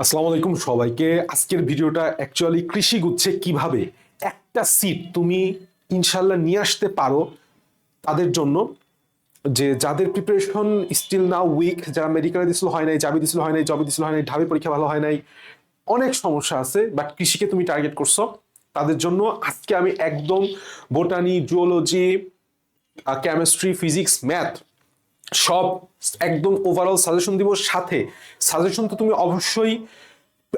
আসসালামু আলাইকুম সবাইকে। আজকের ভিডিওটা অ্যাকচুয়ালি কৃষি গুচ্ছে কীভাবে? একটা সিট তুমি ইনশাল্লাহ নিয়ে আসতে পারো তাদের জন্য। যে যাদের প্রিপারেশন স্টিল না উইক যারা মেডিকেলে দিছিল হয় নাই জাবি দিছিল হয় নাই জবে দিছিল হয় নাই, ঢাবি পরীক্ষা ভালো হয় নাই, অনেক সমস্যা আছে বাট কৃষিকে তুমি টার্গেট করছ তাদের জন্য। আজকে আমি একদম botany zoology chemistry physics math সব একদম ওভারঅল সাজেশন দিব। সাথে সাজেশন তো তুমি অবশ্যই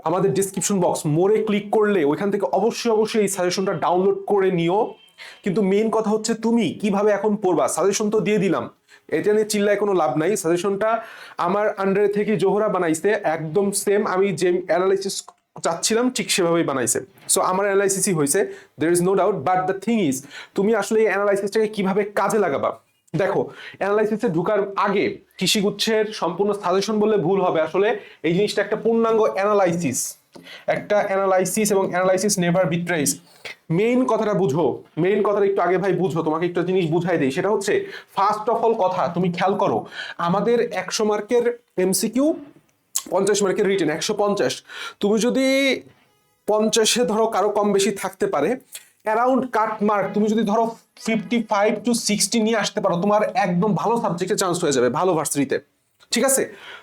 আমাদের ডিসক্রিপশন বক্স মোড়ে ক্লিক করলে ওইখান থেকে অবশ্যই অবশ্যই এই সাজেশনটা ডাউনলোড করে নিও। কিন্তু মেইন কথা হচ্ছে তুমি কীভাবে এখন পড়বা? সাজেশন তো দিয়ে দিলাম। এটা নিয়ে চিল্লায় কোনো লাভ নাই। সাজেশনটা আমার আন্ডারে থেকে জোহরা বানাইছে, একদম সেম আমি যে অ্যানালাইসিস চাচ্ছিলাম ঠিক সেভাবেই বানাইছে। সো আমার অ্যানালাইসিসই হয়েছে there is no doubt but the thing is তুমি আসলে এই অ্যানালাইসিসটাকে কীভাবে কাজে লাগাবা? দেখো অ্যানালাইসিসে ঢুকার আগে কৃষিগুচ্ছের সম্পূর্ণ সাজেশন বললে ভুল হবে। আসলে এই জিনিসটা একটা পূর্ণাঙ্গ অ্যানালাইসিস একটা অ্যানালাইসিস এবং অ্যানালাইসিস নেভার বিট্রেস মেইন কথাটা বুঝো। মেইন কথাটা একটু আগে ভাই বুঝো, তোমাকে একটা জিনিস বুঝাই দেই। সেটা হচ্ছে ফার্স্ট অফ অল কথা, তুমি খেয়াল করো, আমাদের একশো মার্কের এমসিকিউ পঞ্চাশ মার্কের রিটেন একশো পঞ্চাশ। তুমি যদি পঞ্চাশে ধরো কারও কম বেশি থাকতে পারে অ্যারাউন্ড কাট মার্ক তুমি যদি ধরো ফিফটি ফাইভ টু সিক্সটি নিয়ে আসতে পারো, তোমার একদম ভালো সাবজেক্টে চান্স হয়ে যাবে, ভালো ভার্সিটিতে ঠিক আছে?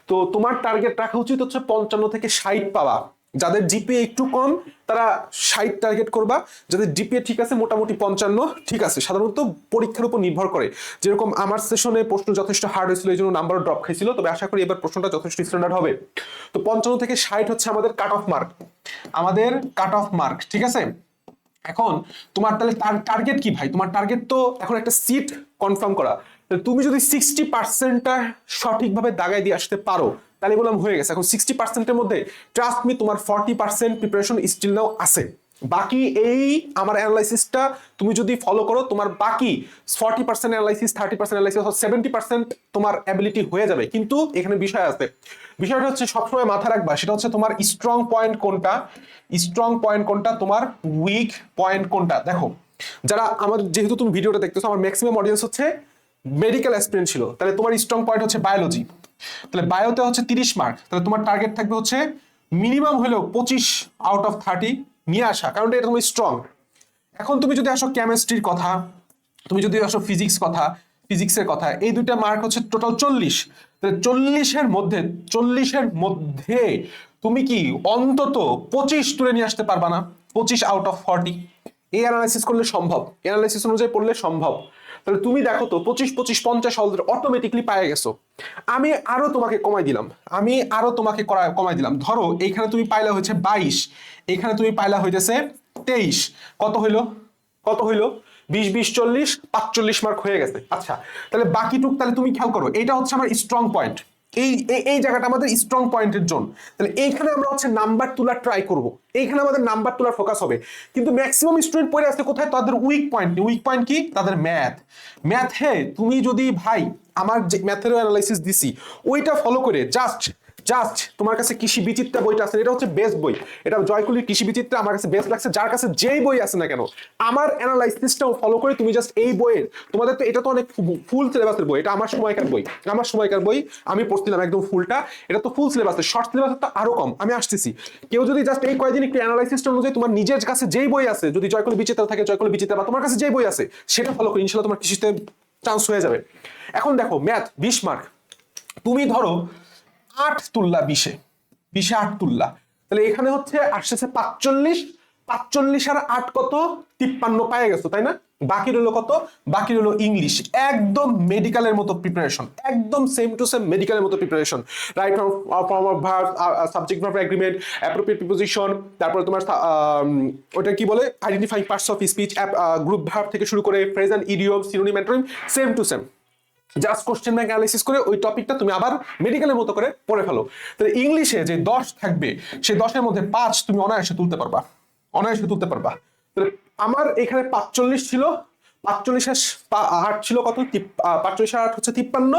তো তোমার টার্গেট রাখা উচিত হচ্ছে পঞ্চান্ন থেকে ষাট পাওয়া। যাদের জিপিএ একটু কম, তারা ষাট টার্গেট করবা। যাদের জিপিএ ঠিক আছে, মোটামুটি পঞ্চান্ন, ঠিক আছে। সাধারণত পরীক্ষার উপর নির্ভর করে। যেরকম আমার সেশনে প্রশ্ন যথেষ্ট হার্ড হয়েছিল, এই জন্য নাম্বারও ড্রপ খাইছিল। তবে আশা করি এবার প্রশ্নটা যথেষ্ট স্ট্যান্ডার্ড হবে। তো পঞ্চান্ন থেকে ষাট হচ্ছে আমাদের কাট অফ মার্ক আমাদের কাট অফ মার্ক ঠিক আছে? এখন তোমার তাহলে তার টার্গেট কি ভাই? তোমার টার্গেট তো এখন একটা সিট কনফার্ম করা। তুমি যদি সিক্সটি পার্সেন্টটা সঠিকভাবে দাগায় দিয়ে আসতে পারো, তাহলে বললাম হয়ে গেছে। এখন সিক্সটি পার্সেন্টের মধ্যে ট্রাস্ট মি তোমার forty percent preparation still now আছে। বাকি এই আমার অ্যানালাইসিসটা তুমি যদি ফলো করো, তোমার বাকি forty percent analysis thirty percent analysis seventy percent তোমার অ্যাবিলিটি হয়ে যাবে। কিন্তু এখানে বিষয় আছে। বিষয়টা হচ্ছে সবসময় মাথা রাখবা, সেটা হচ্ছে তোমার স্ট্রং পয়েন্ট কোনটা? স্ট্রং পয়েন্ট কোনটা? তোমার উইক পয়েন্ট কোনটা? দেখো, যারা আমার যেহেতু তুমি ভিডিওটা দেখতেছো, আমার ম্যাক্সিমাম অডিয়েন্স হচ্ছে মেডিকেল অ্যাসপিরেন্ট ছিল। তাহলে তোমার স্ট্রং পয়েন্ট হচ্ছে বায়োলজি তাহলে বায়োতে হচ্ছে তিরিশ মার্ক তাহলে তোমার টার্গেট থাকবে হচ্ছে মিনিমাম হলেও পঁচিশ আউট অফ থার্টি নিয়ে আসা, কারণ এটা তুমি স্ট্রং এখন তুমি যদি আসো কেমিস্ট্রির কথা, তুমি যদি আসো ফিজিক্স কথা ফিজিক্সের কথা, এই দুইটা মার্ক হচ্ছে টোটাল চল্লিশ। চল্লিশের মধ্যে চল্লিশের মধ্যে তুমি কি অন্তত পঁচিশ তুলে নিয়ে আসতে পারবা না? পঁচিশ আউট অফ ফর্টি এই অ্যানালাইসিস করলে সম্ভব। অ্যানালাইসিস অনুযায়ী পড়লে সম্ভব। তাহলে তুমি দেখো তো, পঁচিশ পঁচিশ, পঞ্চাশ অলরেডি অটোমেটিকলি পায়ে গেছো। আমি আরও তোমাকে কমাই দিলাম। আমি আরও তোমাকে কমাই দিলাম। ধরো, এইখানে তুমি পাইলা হয়েছে বাইশ এখানে তুমি পাইলা হয়েছে তেইশ। কত হইল? কত হইল? বিশ বিশ, চল্লিশ, পাঁচচল্লিশ মার্ক হয়ে গেছে। আচ্ছা তাহলে বাকিটুক তাহলে তুমি খেয়াল করো এটা হচ্ছে আমার স্ট্রং পয়েন্ট এই, এই- জায়গাটা আমাদের স্ট্রং পয়েন্টের জোন তাহলে এইখানে আমরা হচ্ছে নাম্বার তোলার ট্রাই করব। এইখানে আমাদের নাম্বার তোলার ফোকাস হবে। কিন্তু ম্যাক্সিমাম স্টুডেন্ট পড়ে আসছে কোথায়? তাদের উইক পয়েন্ট উইক পয়েন্ট কি? তাদের ম্যাথ ম্যাথ হ্যাঁ তুমি যদি ভাই, আমার যে ম্যাথেরও অ্যানালাইসিস দিছি, ওইটা ফলো করে জাস্ট জাস্ট তোমার কাছে কৃষি বিচিত্রা বইটা আছে, এটা হচ্ছে বেস্ট বই। এটা জয়কুলির কৃষি বিচিত্রা, আমার কাছে বেস্ট লাগছে, যার কাছে যেই বই আছে না কেন, আমার অ্যানালাইসিসটাও ফলো করে তুমি জাস্ট এই বইয়ের, তোমাদের তো এটা তো অনেক ফুল সিলেবাসের বই, এটা আমার সময়কার বই, আমার সময়কার বই, আমি পড়ছিলাম একদম ফুলটা এটা তো ফুল সিলেবাসের শর্ট সিলেবাসের তো আরও কম, আমি আসতেছি। কেউ যদি জাস্ট এই কয়েকদিন একটু অ্যানালাইসিসটা অনুযায়ী তোমার নিজের কাছে যেই বই আছে, যদি জয়কুলি বিচিত্রা থাকে জয়কুলি বিচিত্রা বা তোমার কাছে যেই বই আছে, সেটা ফলো করে ইনশাল্লাহ তোমার কৃষিতে চান্স হয়ে যাবে। এখন দেখো ম্যাথ বিশ মার্ক তুমি ধরো আট তুল্লা বিশে বিশে আট তুল্লা তাহলে এখানে হচ্ছে আসতেছে পাঁচচল্লিশ পাঁচচল্লিশ আর আট কত? তিপ্পান্ন পায়ে গেছো তাই না? বাকি রইল কত? বাকি রইল ইংলিশ। একদম মেডিকেলের মতো প্রিপারেশন একদম সেম টু সেম মেডিকেলের মতো preparation right form of verb subject verb agreement appropriate preposition তারপরে তোমার আহ, ওটা কি বলে? Identifying parts of speech group verb থেকে শুরু করে present idiom synonym antonym same to same just question bank analysis করে ওই টপিকটা তুমি আবার মেডিকেলের মতো করে পড়ে ফেলো। তাহলে ইংলিশে যে দশ থাকবে, সেই দশের মধ্যে পাঁচ তুমি অনায়াসে তুলতে পারবা। অনায়াসে তুলতে পারবা। তাহলে আমার এখানে পাঁচচল্লিশ ছিল পাঁচচল্লিশ আট ছিল কত? পাঁচচল্লিশ আট হচ্ছে তিপ্পান্ন।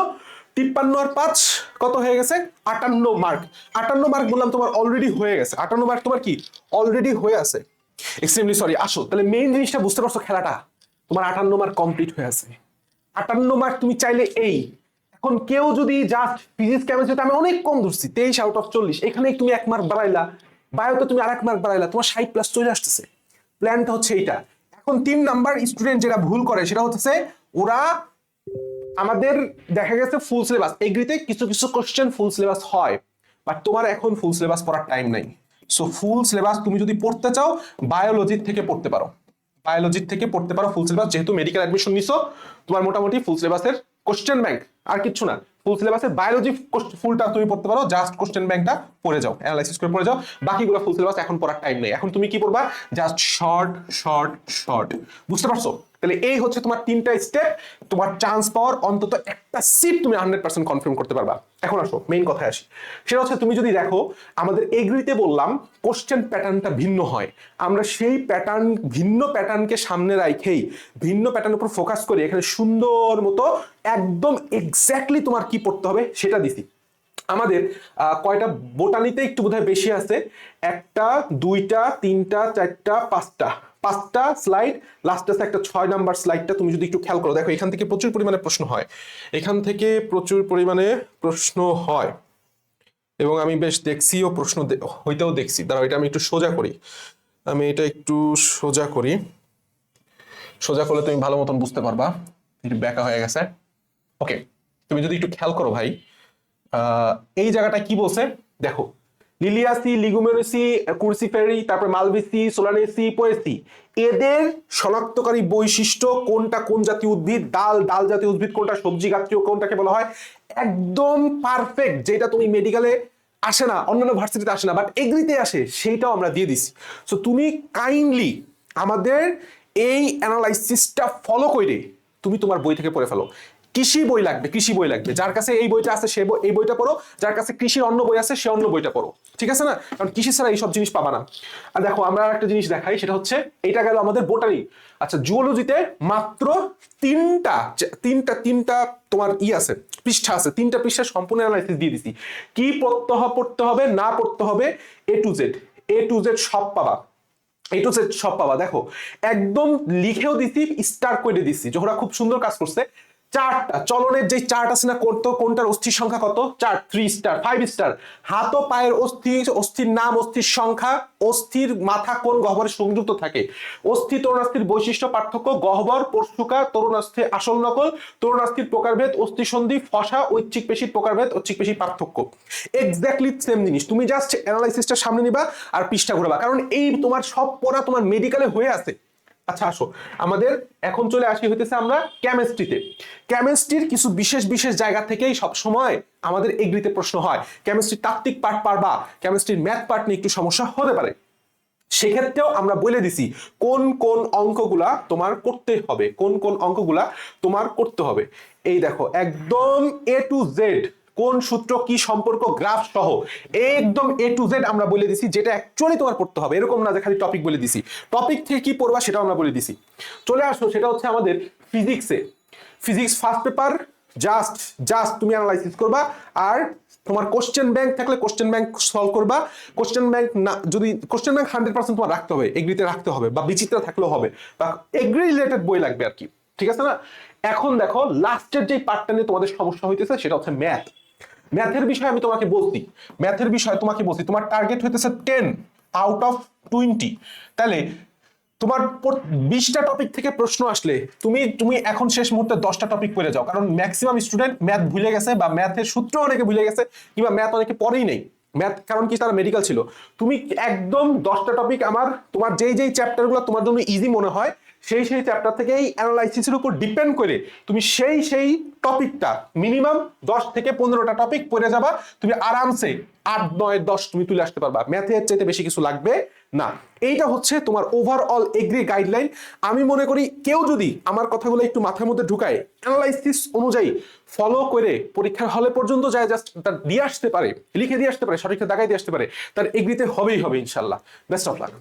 তিপ্পান্ন আর পাঁচ কত হয়ে গেছে? আটান্ন মার্ক আটান্ন মার্ক বললাম তোমার অলরেডি হয়ে গেছে। আটান্ন মার্ক তোমার কি? অলরেডি হয়ে আছে। এক্সট্রিমলি সরি আসো। তাহলে মেইন জিনিসটা বুঝতে পারছ খেলাটা? তোমার আটান্ন মার্ক কমপ্লিট হয়ে আছে। আটান্ন মার্ক তুমি চাইলে এই। এখন কেউ যদি জাস্ট ফিজিক্স কেমিস্ট্রিতে আমি অনেক কম ধরছি, তেইশ আউট অফ চল্লিশ এখানে তুমি এক মার্ক বাড়াইলা বায়োতে তুমি আর এক মার্ক বাড়াইলা, তোমার ষাট প্লাস চলে আসতেছে। প্ল্যানটা হচ্ছে এইটা। এখন তিন নাম্বার স্টুডেন্ট যেটা ভুল করে, সেটা হচ্ছে ওরা আমাদের দেখা গেছে ফুল সিলেবাস এগ্রিতে কিছু কিছু কোশ্চেন ফুল সিলেবাস হয় বাট তোমার এখন ফুল সিলেবাস পড়ার টাইম নাই। সো ফুল সিলেবাস তুমি যদি পড়তে চাও বায়োলজির থেকে পড়তে পারো। বায়োলজির থেকে পড়তে পারো ফুল সিলেবাস যেহেতু মেডিকেল অ্যাডমিশন নিছো, তোমার মোটামুটি ফুল সিলেবাসের কোশ্চেন ব্যাংক আর কিচ্ছু না। ফুল সিলেবাসে বায়োলজি ফুলটা তুমি পড়তে পারো জাস্ট কোশ্চেন ব্যাংকটা পড়ে যাও অ্যানালাইসিস করে পড়ে যাও। বাকিগুলো ফুল সিলেবাস এখন পড়ার টাইম নেই। এখন তুমি কি পড়বা? জাস্ট শর্ট শর্ট শর্ট বুঝতে পারছ? তাহলে এই হচ্ছে তোমার তিনটা স্টেপ তোমার চান্স পাওয়ার অন্তত একটা সিট তুমি হান্ড্রেড পার্সেন্ট কনফার্ম করতে পারবা। এখন আসো মেইন কথায় আসি। সেটা হচ্ছে তুমি যদি দেখো, আমাদের এগ্রিতে বললাম কোশ্চেন প্যাটার্নটা ভিন্ন হয়। আমরা সেই প্যাটার্ন ভিন্ন প্যাটার্নকে সামনে রাখেই ভিন্ন প্যাটার্নের উপর ফোকাস করি, এখানে সুন্দর মতো একদম এক্স্যাক্টলি তোমার কি পড়তে হবে সেটা দিছি আমাদের কয়টা বোটানিতে একটু বোধহয় বেশি আছে? একটা, দুইটা, তিনটা, চারটা, পাঁচটা। পাঁচটা স্লাইড লাস্ট আছে একটা ছয় নাম্বার স্লাইডটা তুমি যদি একটু খেয়াল করো। দেখো, এখান থেকে প্রচুর পরিমাণে প্রশ্ন হয়। এখান থেকে প্রচুর পরিমাণে প্রশ্ন হয়। এবং আমি বেশ দেখছিও প্রশ্ন হইতেও দেখছি। দাঁড়াও, এটা আমি একটু সোজা করি। আমি এটা একটু সোজা করি। সোজা করলে তুমি ভালো মতন বুঝতে পারবা। ব্যাকা হয়ে গেছে। ওকে তুমি যদি একটু খেয়াল করো ভাই এই জায়গাটা কি বলছে? দেখো, লিলিয়াসি, লিগুমেরসি কুরসিফেরি তারপর মালভিসি সোলানেসি, পোয়েসি, এদের শনাক্তকারী বৈশিষ্ট্য কোনটা কোন জাতীয় উদ্ভিদ? ডাল ডাল জাতীয় উদ্ভিদ কোনটা? সবজি গাত্রীয় কোনটাকে বলা হয়? একদম পারফেক্ট যেটা তুমি মেডিকেলে আসে না, অন্যান্য ভার্সিটিতে আসে না বাট এগ্রিতে আসে, সেইটাও আমরা দিয়ে দিছি। সো তুমি কাইন্ডলি আমাদের এই অ্যানালাইসিসটা ফলো করে তুমি তোমার বই থেকে পড়ে ফেলো। কৃষি বই লাগবে, কৃষি বই লাগবে। যার কাছে এই বইটা আছে, সে এই বইটা পড়ো। যার কাছে কৃষির অন্য বই আছে, সে অন্য বইটা পড়ো। ঠিক আছে না? কারণ কৃষি ছাড়া এইসব জিনিস পাবা না। আর দেখো, আমরা একটা জিনিস দেখাই, সেটা হচ্ছে এটা গেল আমাদের বোটানি আচ্ছা জুওলজিতে মাত্র তিনটা তিনটা তিনটা তোমার ই আছে, পৃষ্ঠা আছে। তিনটা পৃষ্ঠা সম্পূর্ণ অ্যানালাইসিস দিয়ে দিছি। কি হবে পড়তে হবে, না পড়তে হবে A to Z A to Z সব পাবা। এই টু জেড সব পাবা। দেখো, একদম লিখেও দিছি স্টার করে দিছি জোহরা খুব সুন্দর কাজ করছে। চারটা, চলনের যে চার্ট আছে না করতো কোনটার অস্থির সংখ্যা কত? চার থ্রি স্টার ফাইভ স্টার হাত ও পায়ের অস্থি, অস্থির নাম, অস্থির সংখ্যা, অস্থির মাথা কোন গহ্বরে সংযুক্ত থাকে? অস্থি তরুণাস্থির বৈশিষ্ট্য পার্থক্য, গহ্বর, পরশুকা তরুণাস্থি আসল নকল, তরুণাস্থির প্রকারভেদ, অস্থি সন্ধি, ফসা, ঐচ্ছিক পেশির প্রকারভেদ, ঐচ্ছিক পেশির পার্থক্য। এক্স্যাক্টলি সেম জিনিস। তুমি জাস্ট অ্যানালাইসিসটা সামনে নিবা আর পৃষ্ঠা ঘোরাবা। কারণ এই তোমার সব পড়া তোমার মেডিকেলে হয়ে আছে। আচ্ছা আসো। আমাদের এখন চলে আসি হইতেছে আমরা কেমিস্ট্রিতে কেমিস্ট্রির কিছু বিশেষ বিশেষ জায়গা থেকেই সব সময় আমাদের এগ্রিতে প্রশ্ন হয় কেমিস্ট্রির তাত্ত্বিক পার্ট পারবা কেমিস্ট্রির ম্যাথ পার্ট নিয়ে একটু সমস্যা হতে পারে। সেক্ষেত্রেও আমরা বলে দিছি, কোন কোন অঙ্কগুলা তোমার করতে হবে, কোন কোন অঙ্কগুলা তোমার করতে হবে। এই দেখো, একদম এ টু জেড কোন সূত্র কি সম্পর্ক গ্রাফ সহ একদম এ টু জেড আমরা বলে দিছি, যেটা অ্যাকচুয়ালি তোমার পড়তে হবে। এরকম না যে খালি টপিক বলে দিছি। টপিক থেকে কি পড়বা সেটাও আমরা বলে দিছি। চলে আসো, সেটা হচ্ছে আমাদের ফিজিক্সে physics first paper just just তুমি অ্যানালাইসিস করবা, আর তোমার কোশ্চেন ব্যাংক থাকলে কোশ্চেন ব্যাংক সলভ করবা। কোশ্চেন ব্যাংক না, যদি কোশ্চেন ব্যাংক হান্ড্রেড পার্সেন্ট তোমার রাখতে হবে এগ্রিতে রাখতে হবে, বা বিচিত্রা থাকলেও হবে। বা এগ্রি রিলেটেড বই লাগবে আর কি। ঠিক আছে না? এখন দেখো লাস্টের যে পার্টটা নিয়ে তোমাদের সমস্যা হইতেছে, সেটা হচ্ছে ম্যাথ ম্যাথের বিষয়ে আমি তোমাকে বলছি। ম্যাথের বিষয়ে তোমাকে বলছি। তোমার টার্গেট হইতেছে টেন আউট অফ টোয়েন্টি তাহলে তোমার বিশটা টপিক থেকে প্রশ্ন আসলে তুমি তুমি এখন শেষ মুহূর্তে দশটা টপিক পড়ে যাও। কারণ ম্যাক্সিমাম স্টুডেন্ট ম্যাথ ভুলে গেছে বা ম্যাথের সূত্র অনেকে ভুলে গেছে কিংবা ম্যাথ অনেকে পড়েই নেই। ম্যাথ কারণ কি? তারা মেডিকেল ছিল। তুমি একদম দশটা টপিক আমার, তোমার যেই যেই চ্যাপ্টারগুলো তোমার জন্য ইজি মনে হয় সেই সেই চ্যাপ্টার থেকে এই অ্যানালাইসিসের উপর ডিপেন্ড করে তুমি সেই সেই টপিকটা মিনিমাম দশ থেকে পনেরোটা টপিক পড়ে যাবা, তুমি আরামসে আট, নয়, দশ তুমি তুলে আসতে পারবা। ম্যাথের চাইতে বেশি কিছু লাগবে না। এইটা হচ্ছে তোমার ওভারঅল এগ্রি গাইডলাইন আমি মনে করি কেউ যদি আমার কথাগুলো একটু মাথার মধ্যে ঢুকায় অ্যানালাইসিস অনুযায়ী ফলো করে পরীক্ষার হলে পর্যন্ত যায় জাস্ট তার দিয়ে আসতে পারে, লিখে দিয়ে আসতে পারে সঠিক দাগায় দিয়ে আসতে পারে, তার এগ্রিতে হবেই হবে ইনশাল্লাহ। Best of luck